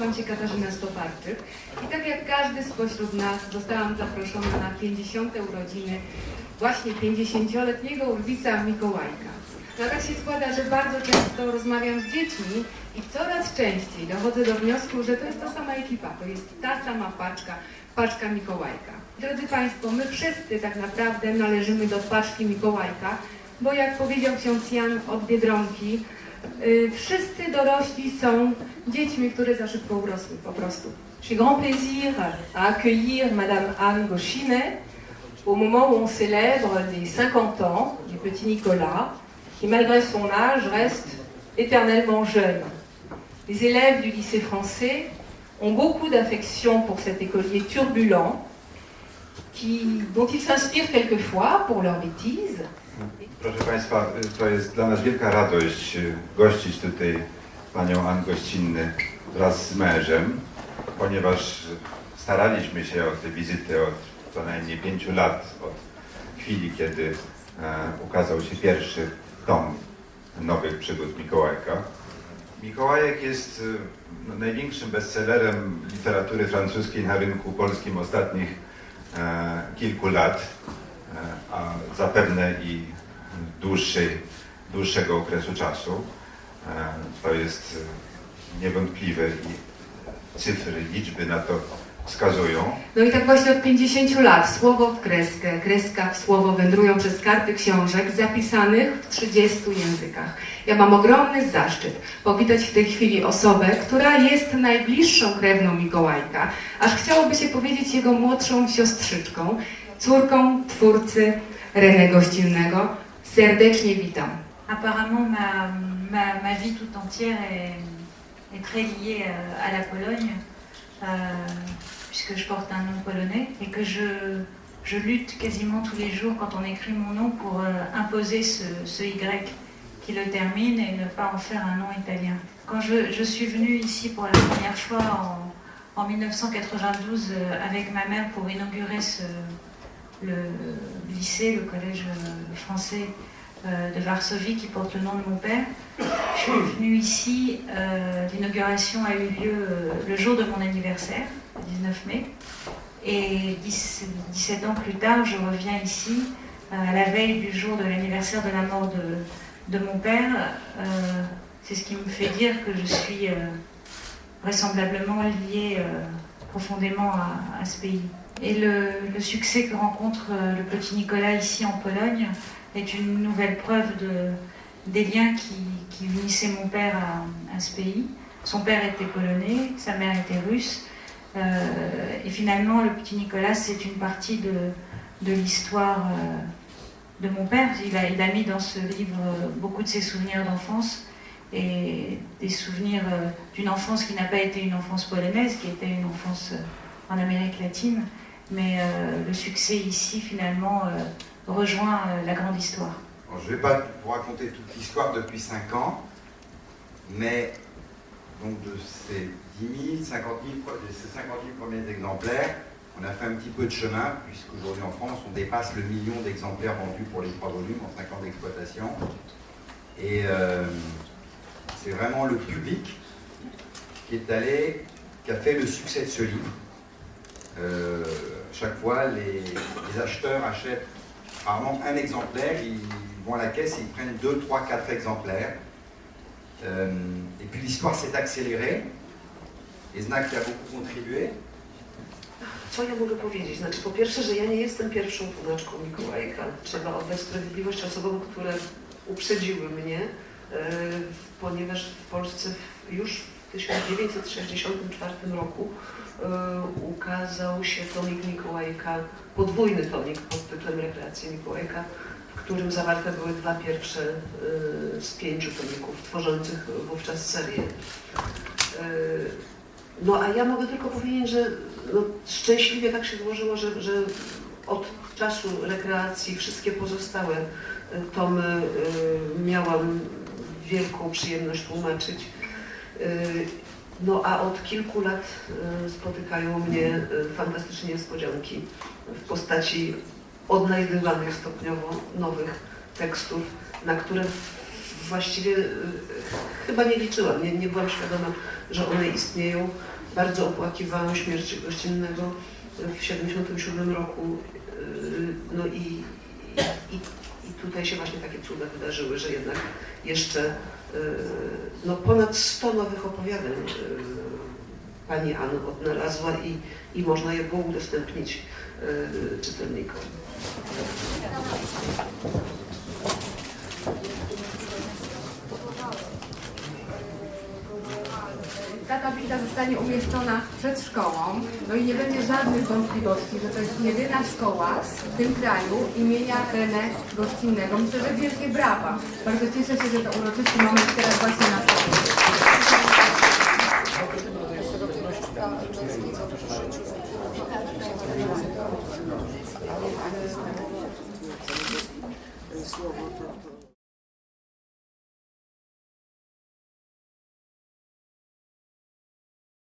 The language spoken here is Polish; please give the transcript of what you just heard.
nazywam się Katarzyna Stoparczyk i tak jak każdy spośród nas zostałam zaproszona na 50. urodziny właśnie 50-letniego Urwisa Mikołajka. No tak się składa, że bardzo często rozmawiam z dziećmi i coraz częściej dochodzę do wniosku, że to jest ta sama ekipa, to jest ta sama paczka, paczka Mikołajka. Drodzy Państwo, my wszyscy tak naprawdę należymy do paczki Mikołajka, bo jak powiedział ksiądz Jan od Biedronki, wszyscy po prostu. J'ai grand plaisir à accueillir Madame Anne Gauchinet au moment où on célèbre les 50 ans du petit Nicolas, qui malgré son âge reste éternellement jeune. Les élèves du lycée français ont beaucoup d'affection pour cet écolier turbulent, dont ils s'inspirent quelquefois pour leurs bêtises, Proszę Państwa, to jest dla nas wielka radość y, gościć tutaj Panią Ann Gościnny wraz z mężem, ponieważ staraliśmy się o te wizyty od co najmniej pięciu lat, od chwili, kiedy e, ukazał się pierwszy tom nowych przygód Mikołajka. Mikołajek jest y, no, największym bestsellerem literatury francuskiej na rynku polskim ostatnich e, kilku lat, a zapewne i dłuższej, dłuższego okresu czasu. E, To jest niewątpliwe i cyfry, liczby na to wskazują. No i tak właśnie od 50 lat słowo w kreskę, kreska w słowo wędrują przez karty książek zapisanych w 30 językach. Ja mam ogromny zaszczyt powitać w tej chwili osobę, która jest najbliższą krewną Mikołajka, aż chciałoby się powiedzieć jego młodszą siostrzyczką, córką twórcy René Gościnnego. Serdecznie witam. Apparemment, ma, ma, vie tout entière est, très liée euh, à la Pologne, euh, puisque je porte un nom polonais et que je, je lutte quasiment tous les jours quand on écrit mon nom pour euh, imposer ce, ce Y qui le termine et ne pas en faire un nom italien. Quand je, je suis venue ici pour la première fois en, en 1992 euh, avec ma mère pour inaugurer ce, le lycée, le collège euh, français euh, de Varsovie qui porte le nom de mon père. Je suis venue ici, euh, l'inauguration a eu lieu le jour de mon anniversaire, le 19 mai. Et 10 17 ans plus tard, je reviens ici, à la veille du jour de l'anniversaire de la mort de, de mon père. C'est ce qui me fait dire que je suis vraisemblablement liée profondément à ce pays. Et le, succès que rencontre euh, le petit Nicolas ici en Pologne est une nouvelle preuve de, des liens qui, unissaient mon père à, ce pays. Son père était polonais, sa mère était russe. Euh, et finalement, le petit Nicolas, c'est une partie de, l'histoire euh, de mon père. Il a, mis dans ce livre beaucoup de ses souvenirs d'enfance et des souvenirs d'une enfance qui n'a pas été une enfance polonaise, qui était une enfance en Amérique latine. Mais euh, le succès ici, finalement, euh, rejoint euh, la grande histoire. Je ne vais pas vous raconter toute l'histoire depuis 5 ans, mais donc de ces 10 000, 50 000, pre- de ces 50 000 premiers exemplaires, on a fait un petit peu de chemin, puisqu'aujourd'hui en France, on dépasse le million d'exemplaires vendus pour les trois volumes en 5 ans d'exploitation. Et c'est vraiment le public qui est allé, qui a fait le succès de ce livre. Chaque fois, les, acheteurs achètent rarement un exemplaire, ils vont à la caisse et ils prennent 2, 3, 4 exemplaires. Euh, et puis l'histoire s'est accélérée. Et Znak y a beaucoup contribué. Co ja mogę powiedzieć? Znaczy, po pierwsze, że ja nie jestem pierwszą tłumaczką Mikołajka. Trzeba oddać sprawiedliwość osobom, które uprzedziły mnie, e, ponieważ w Polsce już w 1964 roku e, ukazał się tomik Mikołajka, podwójny tomik pod tytułem Rekreacje Mikołajka, w którym zawarte były dwa pierwsze e, z pięciu tomików tworzących wówczas serię. E, No a ja mogę tylko powiedzieć, że no, szczęśliwie tak się złożyło, że, że od czasu rekreacji wszystkie pozostałe tomy miałam wielką przyjemność tłumaczyć. Y, No a od kilku lat y, spotykają mnie y, fantastyczne niespodzianki w postaci odnajdywanych stopniowo nowych tekstów, na które właściwie chyba nie liczyłam, nie, nie byłam świadoma, że one istnieją. Bardzo opłakiwałam śmierć gościnnego w 1977 roku. No i, i, i tutaj się właśnie takie cuda wydarzyły, że jednak jeszcze y, no ponad 100 nowych opowiadań y, pani Anna odnalazła i, i można je było udostępnić y, czytelnikom. Ta tablica zostanie umieszczona przed szkołą, no i nie będzie żadnych wątpliwości, że to jest jedyna szkoła w tym kraju imienia René Gościnnego. Myślę, że wielkie brawa. Bardzo cieszę się, że to uroczysty moment teraz właśnie nastąpił. Słowo to,